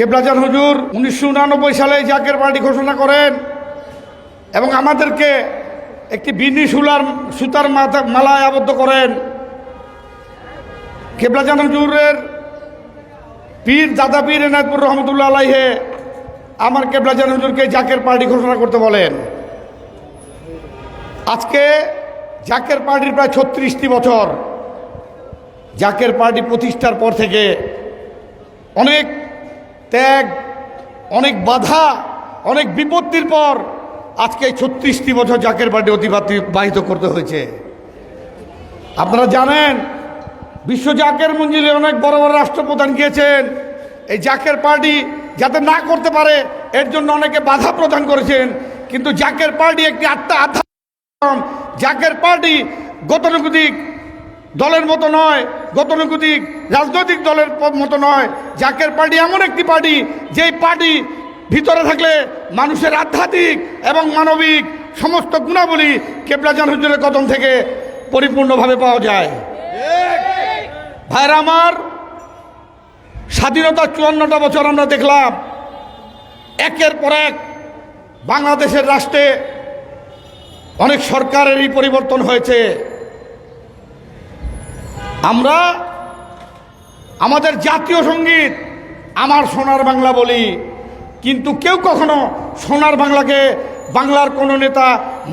কেবলাজান হুজুর উনিশশো সালে জাকের পার্টি ঘোষণা করেন এবং আমাদেরকে একটি বিনি সুলার, সুতার মাথা, মালায় আবদ্ধ করেন। কেবলাজান হুজুরের পীর, দাদা পীর এনায়তপুর রহমতুল্লাহ আলাইহে আমার কেবলাজান হুজুরকে জাকের পার্টি ঘোষণা করতে বলেন। আজকে জাকের পার্টির প্রায় ছত্রিশটি বছর। জাকের পার্টি প্রতিষ্ঠার পর থেকে অনেক ত্যাগ, অনেক বাধা, অনেক বিপত্তির পর আজকে এই ছত্রিশটি বছর জাকের পার্টি অতিবাহিত করতে হয়েছে। আপনারা জানেন, বিশ্ব জাকের মঞ্জিলে অনেক বড় বড় রাষ্ট্রপ্রধান গিয়েছেন। এই জাকের পার্টি যাতে না করতে পারে, এর জন্য অনেকে বাধা প্রদান করেছেন। কিন্তু জাকের পার্টি একটি আত্মা আধা জাকের পার্টি গতানুগতিক দলের মতো নয়। গতানুগতিক রাজনৈতিক দলের মতো নয়। জাকের পার্টি এমন একটি পার্টি, যেই পার্টি ভিতরে থাকলে মানুষের আধ্যাত্মিক এবং মানবিক সমস্ত গুণাবলী কেবলাজান হুজুরের কদম থেকে পরিপূর্ণভাবে পাওয়া যায়। ভাইরা আমার স্বাধীনতার চুয়ান্নটা বছর আমরা দেখলাম। একের পর এক বাংলাদেশের রাষ্ট্রে অনেক সরকারেরই পরিবর্তন হয়েছে। আমরা আমাদের জাতীয় সংগীত আমার সোনার বাংলা বলি, কিন্তু কেউ কখনো সোনার বাংলাকে বাংলার কোনো নেতা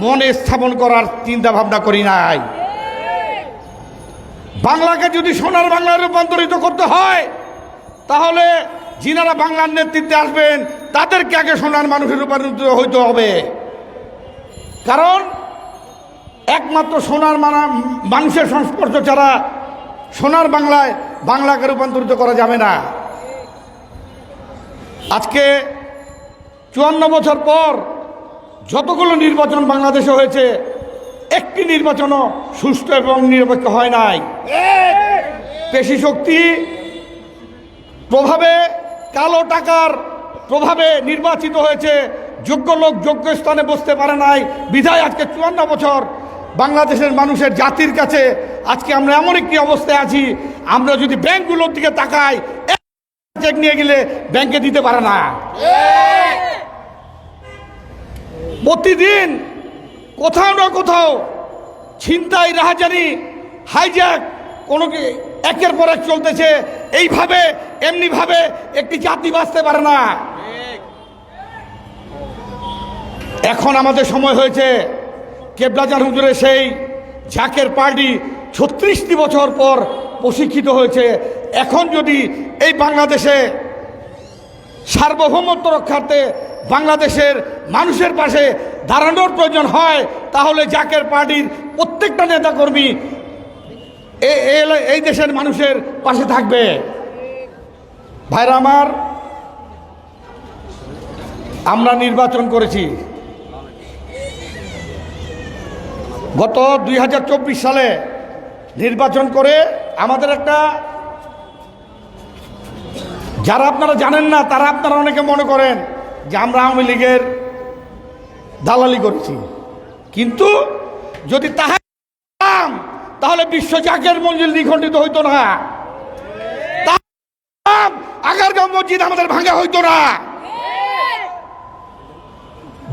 মনে স্থাপন করার চিন্তা ভাবনা করি নাই। বাংলাকে যদি সোনার বাংলায় রূপান্তরিত করতে হয়, তাহলে যিনারা বাংলার নেতৃত্বে আসবেন, তাদেরকে আগে সোনার মানুষের রূপান্তরিত হইতে হবে। কারণ একমাত্র সোনার মানা মানুষের সংস্পর্শ ছাড়া সোনার বাংলায় বাংলাকে রূপান্তরিত করা যাবে না। আজকে চুয়ান্ন বছর পর যতগুলো নির্বাচন বাংলাদেশে হয়েছে, একটি নির্বাচনও সুষ্ঠু এবং নিরপেক্ষ হয় নাই। পেশি শক্তি প্রভাবে, কালো টাকার প্রভাবে নির্বাচিত হয়েছে, যোগ্য লোক যোগ্য স্থানে বসতে পারে নাই। বিধায় আজকে চুয়ান্ন বছর বাংলাদেশের মানুষের জাতির কাছে আজকে আমরা এমন একটি অবস্থায় আছি, আমরা যদি ব্যাংকগুলোর দিকে তাকাই চেক নিয়ে গেলে ব্যাংকে দিতে পারে না। প্রতিদিন কোথাও না কোথাও ছিনতাই, রাহাজানি হাইজ্যাক কোনো একের পর এক চলতেছে। এইভাবে, এমনিভাবে একটি জাতি বাঁচতে পারে না। এখন আমাদের সময় হয়েছে কেবলাজান হুজুরের সেই ঝাঁকের পার্টি ছত্রিশটি বছর পর প্রশিক্ষিত হয়েছে। এখন যদি এই বাংলাদেশে সার্বভৌমত্ব রক্ষার্থে বাংলাদেশের মানুষের পাশে দাঁড়ানোর প্রয়োজন হয়, তাহলে জাকের পার্টির প্রত্যেকটা নেতাকর্মী এই দেশের মানুষের পাশে থাকবে। ভাইরা আমার, আমরা নির্বাচন করেছি। গত দুই হাজার চব্বিশ সালে নির্বাচন করে আমাদের একটা, যারা আপনারা জানেন না, তারা আপনারা অনেকে মনে করেন যে আমরা আওয়ামী লীগের দালালি করেছি। কিন্তু যদি তাহা তাহলে বিশ্ব জাকের মঞ্জিল নিখণ্ডিত হইতো না। আগারগাঁও মসজিদ আমাদের ভাঙা হইতো না।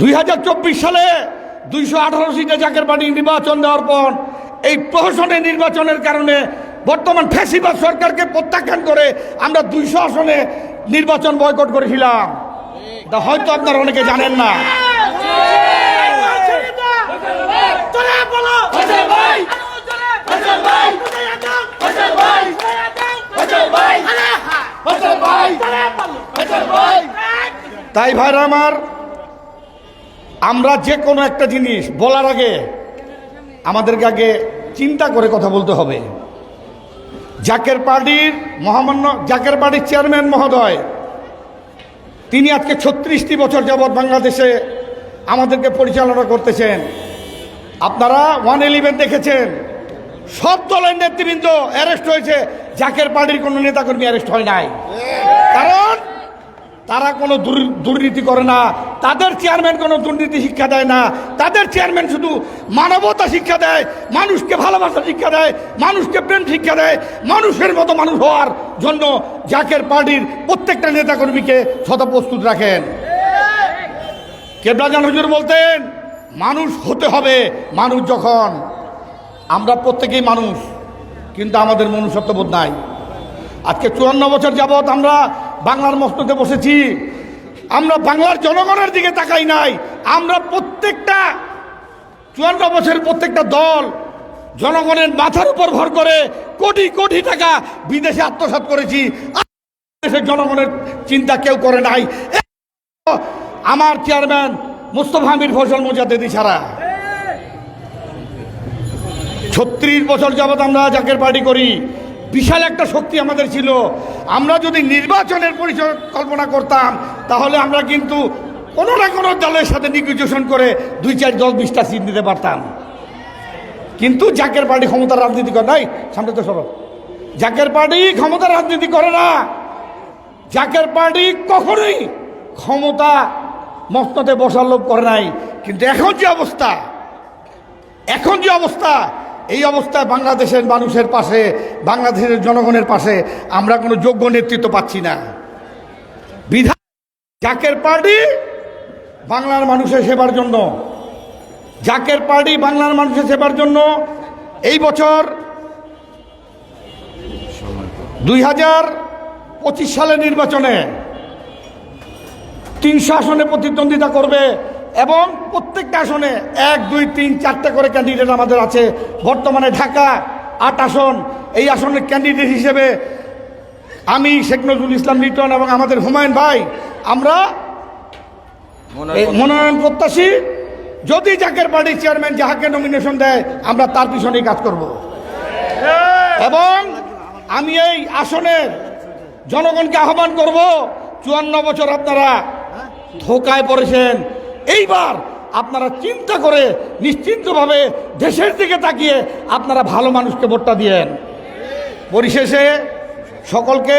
দুই হাজার চব্বিশ সালে দুইশো আঠারো সিটে জাকের নির্বাচন দেওয়ার পর এই প্রহসনের নির্বাচনের কারণে বর্তমান ফ্যাসিবাদ সরকারকে প্রত্যাখ্যান করে আমরা দুইশো আসনে নির্বাচন বয়কট করেছিলাম। তা হয়তো আপনারা অনেকে জানেন না। তাই ভাইরা আমার, আমরা যে কোনো একটা জিনিস বলার আগে আমাদেরকে আগে চিন্তা করে কথা বলতে হবে। জাকের পার্টির মহামান্য, জাকের পার্টির চেয়ারম্যান মহোদয়, তিনি আজকে ছত্রিশটি বছর যাবৎ বাংলাদেশে আমাদেরকে পরিচালনা করতেছেন। আপনারা ওয়ান ইলেভেন দেখেছেন, সব দলের নেতৃবৃন্দ অ্যারেস্ট হয়েছে। জাকের পার্টির কোনো নেতাকর্মী অ্যারেস্ট হয় নাই। কারণ তারা কোনো দুর্নীতি করে না, তাদের চেয়ারম্যান কোনো দুর্নীতি শিক্ষা দেয় না, তাদের চেয়ারম্যান শুধু মানবতা শিক্ষা দেয়, মানুষকে ভালোবাসা শিক্ষা দেয়, মানুষকে প্রেম শিক্ষা দেয়, মানুষের মতো মানুষ হওয়ার জন্য জাকের পার্টির প্রত্যেকটা নেতাকর্মীকে সদা প্রস্তুত রাখেন কেবলাজান হুজুর বলতেন, মানুষ হতে হবে, মানুষ যখন আমরা প্রত্যেকেই মানুষ, কিন্তু আমাদের মনুষ্যত্ববোধ নাই। আজকে চুয়ান্ন বছর যাবৎ আমরা বাংলার মস্তকে বসেছি। আমরা বাংলার জনগণের দিকে তাকাই নাই। আমরা প্রত্যেকটা চুয়ান্ন বছরের প্রত্যেকটা দল জনগণের মাথার উপর ভর করে কোটি কোটি টাকা বিদেশে আত্মসাৎ করেছি। দেশের জনগণের চিন্তা কেউ করে নাই। আমার চেয়ারম্যান মুস্তফা আমির ফসল মোজাদ্দেদি ছাড়া ছত্রিশ বছর যাবৎ আমরা জাকের পার্টি করি। বিশাল একটা শক্তি আমাদের ছিল। আমরা যদি নির্বাচনের পরিকল্পনা করতাম, তাহলে আমরা কিন্তু কোনো না কোনো দলের সাথে নিগোসিয়েশন করে দুই চার দশ বিশটা সিট নিতে পারতাম। কিন্তু জাকের পার্টি ক্ষমতার রাজনীতি করে নাই, সামনে তো সব জাকের পার্টি ক্ষমতার রাজনীতি করে না। জাকের পার্টি কখনোই ক্ষমতা মস্ততে বসার লোক করে নাই। কিন্তু এখন যে অবস্থা, এখন যে অবস্থা এই অবস্থায় বাংলাদেশের মানুষের পাশে, বাংলাদেশের জনগণের পাশে আমরা কোনো যোগ্য নেতৃত্ব পাচ্ছি না। বিধান জাকের পার্টি বাংলার মানুষের সেবার জন্য। জাকের পার্টি বাংলার মানুষের সেবার জন্য এই বছর দুই হাজার পঁচিশ সালের নির্বাচনে তিনশো আসনে প্রতিদ্বন্দ্বিতা করবে এবং প্রত্যেকটা আসনে এক দুই তিন চারটে করে ক্যান্ডিডেট আমাদের আছে। বর্তমানে ঢাকা আট আসন। এই আসনের ক্যান্ডিডেট হিসেবে আমি শেখ নজরুল ইসলাম লিটন এবং আমাদের হুমায়ুন ভাই আমরা মনোনয়ন প্রত্যাশী। যদি জাকের পার্টির চেয়ারম্যান যাহাকে নমিনেশন দেয় আমরা তার পিছনেই কাজ করব। এবং আমি এই আসনের জনগণকে আহ্বান করব চুয়ান্ন বছর আপনারা ধোকায় পড়েছেন এইবার আপনারা চিন্তা করে নিশ্চিন্তভাবে দেশের দিকে তাকিয়ে আপনারা ভালো মানুষকে ভোটটা দিয়েন। পরিশেষে সকলকে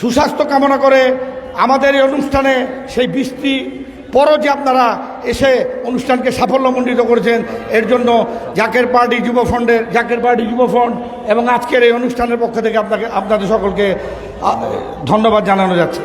সুস্বাস্থ্য কামনা করে আমাদের এই অনুষ্ঠানে সেই বৃষ্টি পরও যে আপনারা এসে অনুষ্ঠানকে সাফল্যমণ্ডিত করেছেন, এর জন্য জাকের পার্টি যুব ফন্ডের জাকের পার্টি যুব ফন্ড এবং আজকের এই অনুষ্ঠানের পক্ষ থেকে আপনাকে, আপনাদের সকলকে ধন্যবাদ জানানো যাচ্ছে।